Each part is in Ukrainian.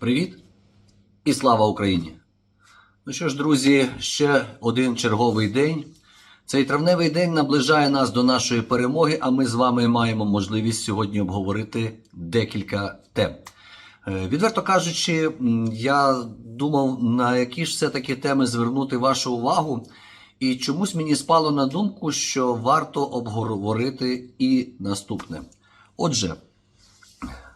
Привіт і слава Україні! Ну що ж, друзі, ще один черговий день. Цей травневий день наближає нас до нашої перемоги, а ми з вами маємо можливість сьогодні обговорити декілька тем. Е, Відверто кажучи, я думав, на які ж все-таки теми звернути вашу увагу, і чомусь мені спало на думку, що варто обговорити і наступне. Отже,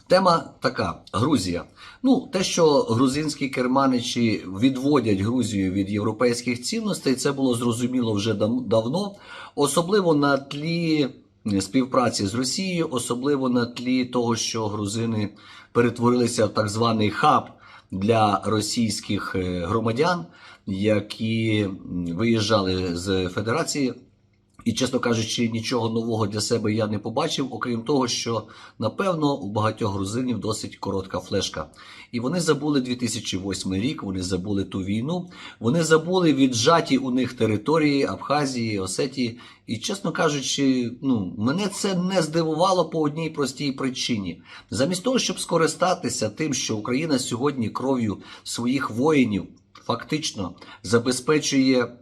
Тема така: Грузія. Ну, те, що грузинські керманичі відводять Грузію від європейських цінностей, це було зрозуміло вже дав- давно, особливо на тлі співпраці з Росією, особливо на тлі того, що грузини перетворилися в так званий хаб для російських е, громадян, які виїжджали з Федерації. І, чесно кажучи, нічого нового для себе я не побачив, окрім того, що напевно у багатьох грузинів досить коротка флешка. І вони забули 2008 рік, вони забули ту війну, вони забули віджаті у них території Абхазії, Осетії. І, чесно кажучи, ну мене це не здивувало по одній простій причині. Замість того, щоб скористатися тим, що Україна сьогодні кров'ю своїх воїнів фактично забезпечує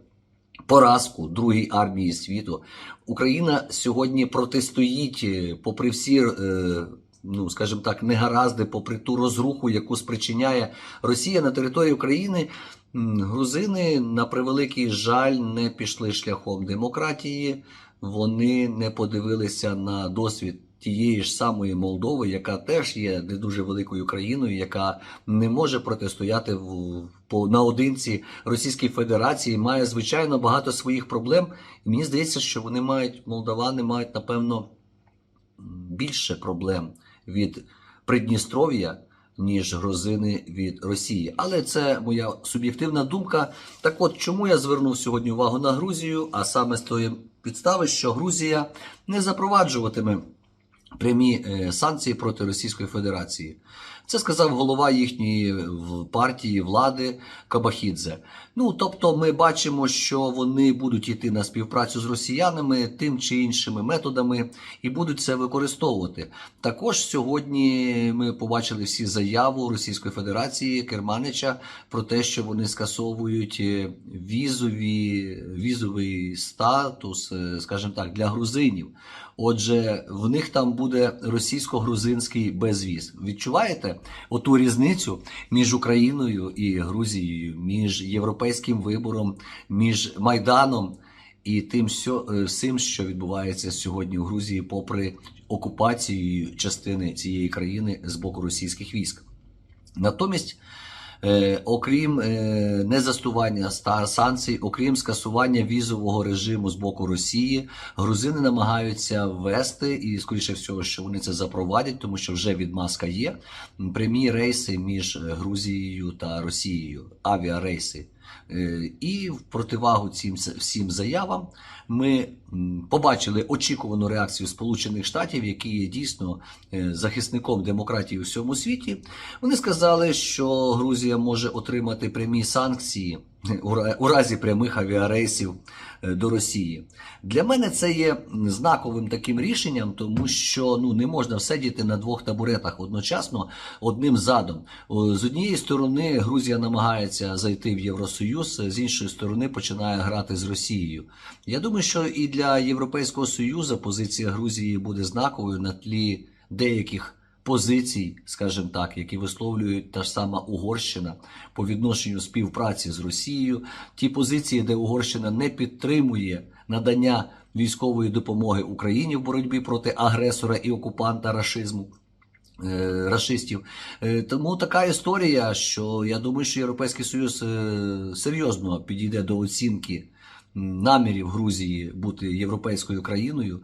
поразку другій армії світу. Україна сьогодні протистоїть, е, попри всі, е, ну скажімо так, негаразди, попри ту розруху, яку спричиняє Росія на території України. Грузини, на превеликий жаль, не пішли шляхом демократії. Вони не подивилися на досвід тієї ж самої Молдови, яка теж є не дуже великою країною, яка не може протистояти в по наодинці Російській Федерації, має звичайно багато своїх проблем. І мені здається, що вони мають молдавани мають напевно більше проблем від Придністров'я. Ніж грузини від Росії, але це моя суб'єктивна думка. Так, от чому я звернув сьогодні увагу на Грузію, а саме з тої підстави, що Грузія не запроваджуватиме прямі е, санкції проти Російської Федерації. Це сказав голова їхньої партії влади Кабахідзе. Ну тобто, ми бачимо, що вони будуть йти на співпрацю з росіянами тим чи іншими методами і будуть це використовувати. Також сьогодні ми побачили всі заяву Російської Федерації Керманича про те, що вони скасовують е, візові, візовий статус, е, скажімо так, для грузинів. Отже, в них там буде російсько-грузинський безвіз. Відчуваєте оту різницю між Україною і Грузією, між європейським вибором, між Майданом і тим, е, всім, що відбувається сьогодні в Грузії, попри окупацію частини цієї країни з боку російських військ. Натомість, окрім е, незастування санкцій, окрім скасування візового режиму з боку Росії, грузини намагаються ввести, і скоріше всього, що вони це запровадять, тому що вже відмазка є. Прямі рейси між е, Грузією та Росією, авіарейси. Е, І в противагу цим всім заявам ми побачили очікувану реакцію Сполучених Штатів, які є дійсно е, захисником демократії у всьому світі. Вони сказали, що Грузія може отримати прямі санкції у разі прямих авіарейсів е, до Росії. Для мене це є знаковим таким рішенням, тому що ну не можна сидіти на двох табуретах одночасно одним задом. З однієї сторони Грузія намагається зайти в Євросоюз, з іншої сторони починає грати з Росією. Я думаю, що і для Європейського союзу позиція Грузії буде знаковою на тлі деяких позицій, скажімо так, які висловлюють та ж сама Угорщина по відношенню співпраці з Росією. Ті позиції, де Угорщина не підтримує надання військової допомоги Україні в боротьбі проти агресора і окупанта рашизму. е, Рашистів, Е, тому така історія, що я думаю, що Європейський Союз е, серйозно підійде до оцінки намірів Грузії бути європейською країною,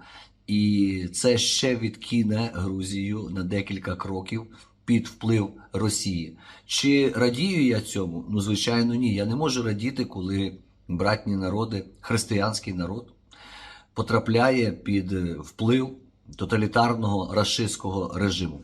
і це ще відкине Грузію на декілька кроків під вплив Росії. Чи радію я цьому? Ну, звичайно, ні. Я не можу радіти, коли братні народи, християнський народ потрапляє під е, вплив тоталітарного рашистського режиму.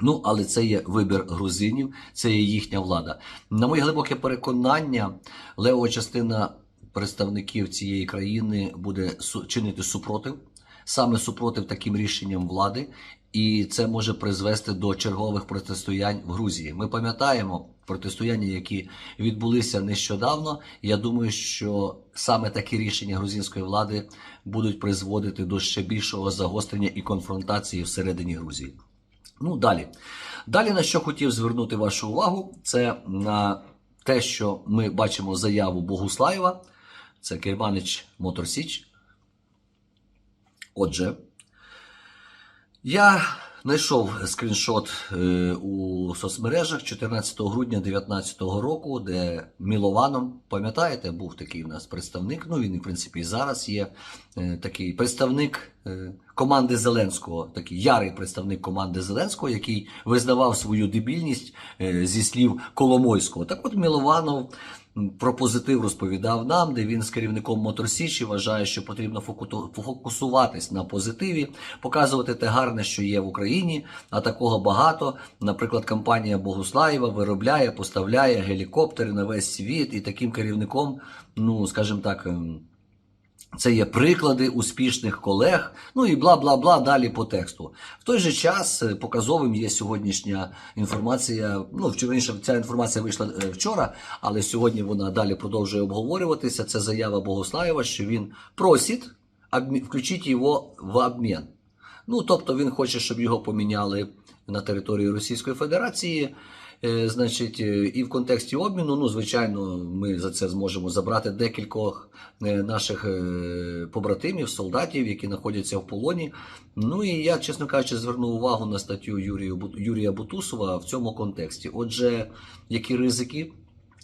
Ну, але це є вибір грузинів, це є їхня влада. На моє глибоке переконання, левова частина представників цієї країни буде чинити супротив саме супротив таким рішенням влади, і це може призвести до чергових протистоянь в Грузії. Ми пам'ятаємо протистояння, які відбулися нещодавно. Я думаю, що саме такі рішення грузинської влади будуть призводити до ще більшого загострення і конфронтації всередині Грузії. Ну далі. Далі на що хотів звернути вашу увагу, це на те, що ми бачимо заяву Богуслаєва, це керманич Моторсіч. Отже, я знайшов скріншот е, у соцмережах 14 грудня 2019 року, де Мілованом, пам'ятаєте, був такий у нас представник. Ну він, в принципі, і зараз є е, такий представник е, команди Зеленського, такий ярий представник команди Зеленського, який визнавав свою дебільність зі слів Коломойського. Так от Мілованов про позитив розповідав нам, де він з керівником Моторсічі вважає, що потрібно фокусуватись на позитиві, показувати те гарне, що є в Україні, а такого багато. Наприклад, компанія Богуслаєва виробляє, поставляє гелікоптери на весь світ, і таким керівником, ну скажімо так. Це є приклади успішних колег, ну і бла бла бла далі по тексту. В той же час е, показовим є сьогоднішня інформація. Ну, вчорніше ця інформація вийшла е, вчора, але сьогодні вона далі продовжує обговорюватися. Це заява Богослаєва, що він просить включити його в обмін. Ну, тобто він хоче, щоб його поміняли на території Російської Федерації. Е, Значить, е, і в контексті обміну, ну, звичайно, ми за це зможемо забрати декількох е, наших побратимів, солдатів, які знаходяться в полоні. Ну і я, чесно кажучи, звернув увагу на статтю Юрію, Юрія Бутусова в цьому контексті. Отже, які ризики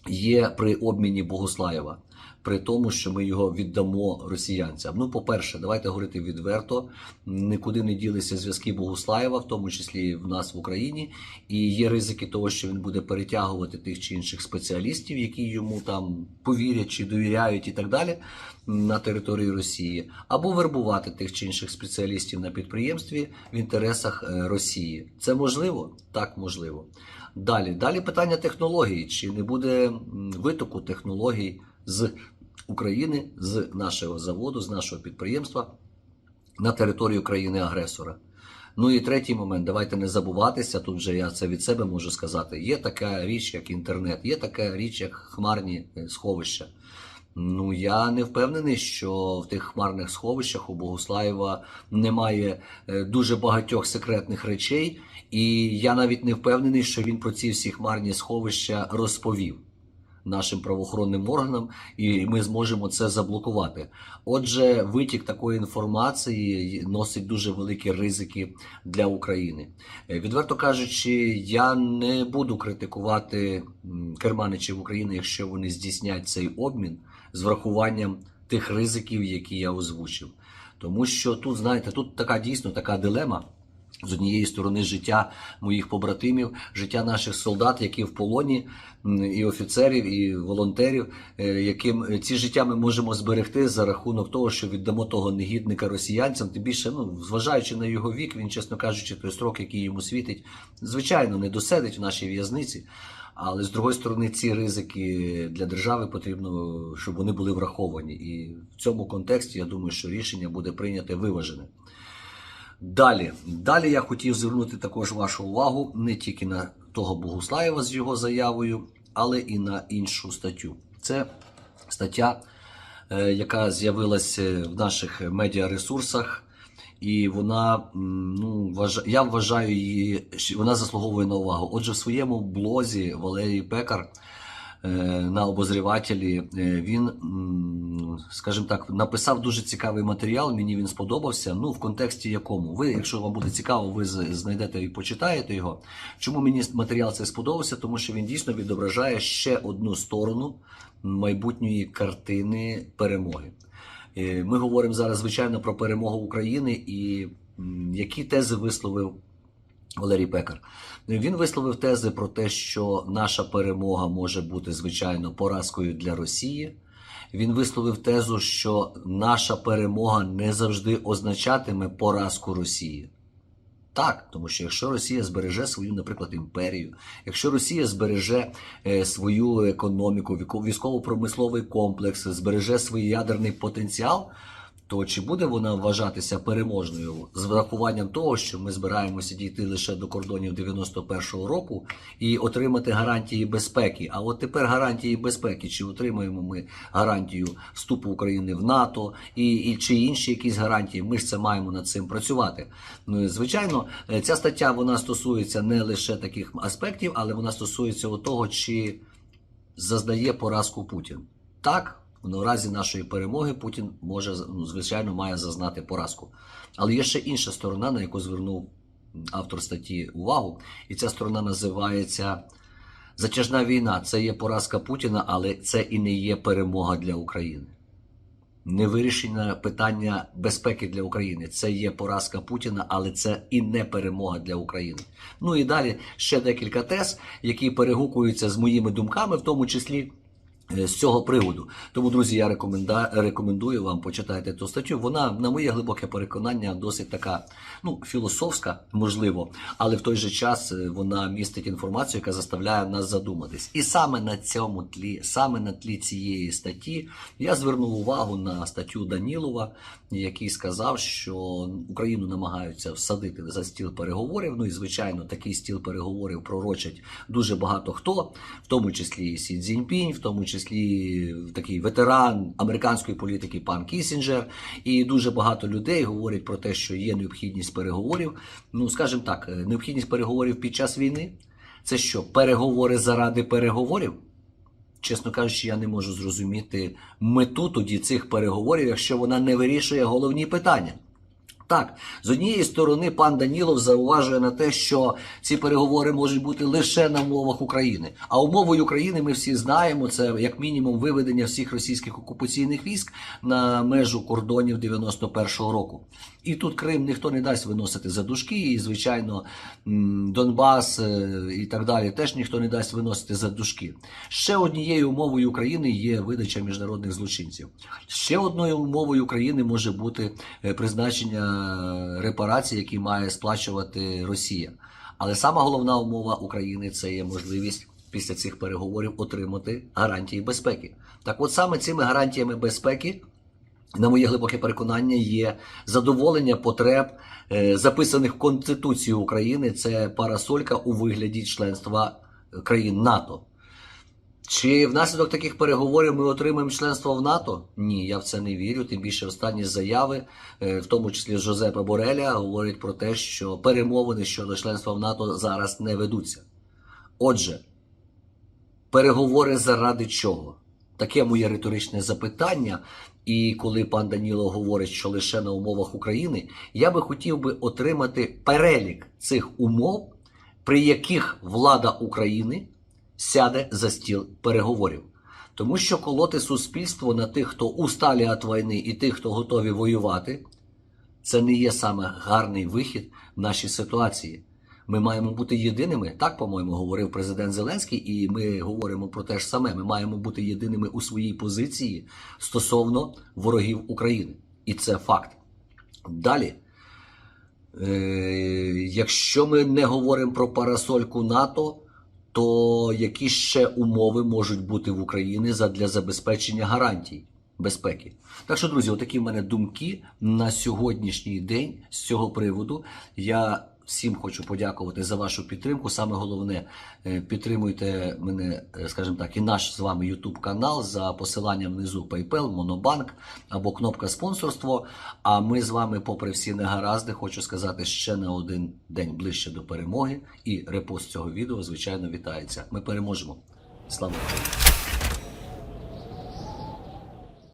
є при обміні Богуслаєва? При тому, що ми його віддамо росіянцям. Ну, по-перше, давайте говорити відверто. Нікуди не ділися зв'язки Богуслаєва, в тому числі в нас в Україні, і є ризики того, що він буде перетягувати тих чи інших спеціалістів, які йому там повірять чи довіряють, і так далі на території Росії, або вербувати тих чи інших спеціалістів на підприємстві в інтересах е, Росії. Це можливо? Так, можливо. Далі, далі питання технологій. Чи не буде витоку технологій з України, з нашого заводу, з нашого підприємства на територію країни-агресора? Ну і третій момент, давайте не забуватися. Тут вже я це від себе можу сказати. Є така річ, як інтернет, є така річ, як хмарні е, сховища. Ну я не впевнений, що в тих хмарних сховищах у Богуслаєва немає е, дуже багатьох секретних речей, і я навіть не впевнений, що він про ці всі хмарні сховища розповів нашим правоохоронним органам, і ми зможемо це заблокувати. Отже, витік такої інформації носить дуже великі ризики для України. Е, Відверто кажучи, я не буду критикувати керманичів України, якщо вони здійснять цей обмін з врахуванням тих ризиків, які я озвучив. Тому що тут, знаєте, тут така дійсно така дилема. З однієї сторони життя моїх побратимів, життя наших солдат, які в полоні, і офіцерів, і волонтерів, е, яким е, ці життя ми можемо зберегти за рахунок того, що віддамо того негідника росіянцям. Тим більше, ну зважаючи на його вік, він, чесно кажучи, той строк, який йому світить, звичайно, не досидить в нашій в'язниці. Але з другої сторони, ці ризики для держави потрібно, щоб вони були враховані. І в цьому контексті я думаю, що рішення буде прийняте виважене. Далі, далі я хотів звернути також вашу увагу не тільки на того Богуслаєва з його заявою, але і на іншу статтю. Це стаття, е, яка з'явилася в наших медіаресурсах, і вона, ну, я вважаю її, вона заслуговує на увагу. Отже, в своєму блозі Валерій Пекар на обозрівателі е, він, скажімо так, написав дуже цікавий матеріал. Мені він сподобався. Ну, в контексті якому ви, якщо вам буде цікаво, ви знайдете і почитаєте його. Чому мені матеріал цей сподобався? Тому що він дійсно відображає ще одну сторону майбутньої картини перемоги. Е, Ми говоримо зараз, звичайно, про перемогу України і які тези висловив Валерій Пекар. Він висловив тези про те, що наша перемога може бути, звичайно, поразкою для Росії. Він висловив тезу, що наша перемога не завжди означатиме поразку Росії. Так, тому що якщо Росія збереже свою, наприклад, імперію, якщо Росія збереже е, свою економіку, військово-промисловий комплекс, збереже свій ядерний потенціал, то чи буде вона вважатися переможною з врахуванням того, що ми збираємося дійти лише до кордонів 91-го року і отримати гарантії безпеки? А от тепер гарантії безпеки, чи отримаємо ми гарантію вступу України в НАТО і, і чи інші якісь гарантії? Ми ж це маємо над цим працювати. Ну і, звичайно, е, ця стаття вона стосується не лише таких аспектів, але вона стосується того, чи зазнає поразку Путін. Так, в разі нашої перемоги Путін може, ну, звичайно, має зазнати поразку. Але є ще інша сторона, на яку звернув автор статті увагу, і ця сторона називається Затяжна війна. Це є поразка Путіна, але це і не є перемога для України. Не вирішення питання безпеки для України. Це є поразка Путіна, але це і не перемога для України. Ну і далі ще декілька тез, які перегукуються з моїми думками, в тому числі. Е, З цього приводу. Тому, друзі, я рекомендую вам почитати ту статтю. Вона, на моє глибоке переконання, досить така ну, філософська, можливо, але в той же час е, вона містить інформацію, яка заставляє нас задуматись. І саме на цьому тлі, саме на тлі цієї статті, я звернув увагу на статтю Данілова, який сказав, що Україну намагаються всадити за стіл переговорів. Ну і звичайно, такий стіл переговорів пророчать дуже багато хто, в тому числі і Сі Цзіньпінь, в тому числі такий ветеран американської політики пан Кісінджер, і дуже багато людей говорять про те, що є необхідність переговорів. Ну, скажімо так, е, необхідність переговорів під час війни. Це що, переговори заради переговорів? Чесно кажучи, я не можу зрозуміти мету тоді цих переговорів, якщо вона не вирішує головні питання. Так, з однієї сторони, пан Данілов зауважує на те, що ці переговори можуть бути лише на умовах України. А умовою України ми всі знаємо, це як мінімум виведення всіх російських окупаційних військ на межу кордонів 91-го року. І тут Крим ніхто не дасть виносити за дужки, і звичайно Донбас е, і так далі теж ніхто не дасть виносити за дужки. Ще однією умовою України є видача міжнародних злочинців. Ще одною умовою України може бути е, призначення репарацій, які має сплачувати Росія. Але сама головна умова України це є можливість після цих переговорів отримати гарантії безпеки. Так, от саме цими гарантіями безпеки. На моє глибоке переконання є задоволення потреб, е, записаних в Конституцію України. Це парасолька у вигляді членства країн НАТО. Чи внаслідок таких переговорів ми отримаємо членство в НАТО? Ні, я в це не вірю. Тим більше останні заяви, е, в тому числі Жозепа Бореля, говорять про те, що перемовини щодо членства в НАТО зараз не ведуться. Отже, переговори заради чого? Таке моє риторичне запитання. І коли пан Даніло говорить, що лише на умовах України, я би хотів би отримати перелік цих умов, при яких влада України сяде за стіл переговорів. Тому що колоти суспільство на тих, хто усталі від війни, і тих, хто готові воювати, це не є саме гарний вихід в нашій ситуації. Ми маємо бути єдиними, так, по-моєму, говорив президент Зеленський, і ми говоримо про те ж саме. Ми маємо бути єдиними у своїй позиції стосовно ворогів України. І це факт. Далі, е, якщо ми не говоримо про парасольку НАТО, то які ще умови можуть бути в Україні для забезпечення гарантій безпеки? Так що, друзі, отакі в мене думки на сьогоднішній день з цього приводу. Я всім хочу подякувати за вашу підтримку. Саме головне, е, підтримуйте мене, е, скажімо так, і наш з вами YouTube канал за посиланням внизу PayPal, Monobank або кнопка спонсорство. А ми з вами, попри всі негаразди, хочу сказати ще на один день ближче до перемоги. І репост цього відео, звичайно, вітається. Ми переможемо. Слава Україні!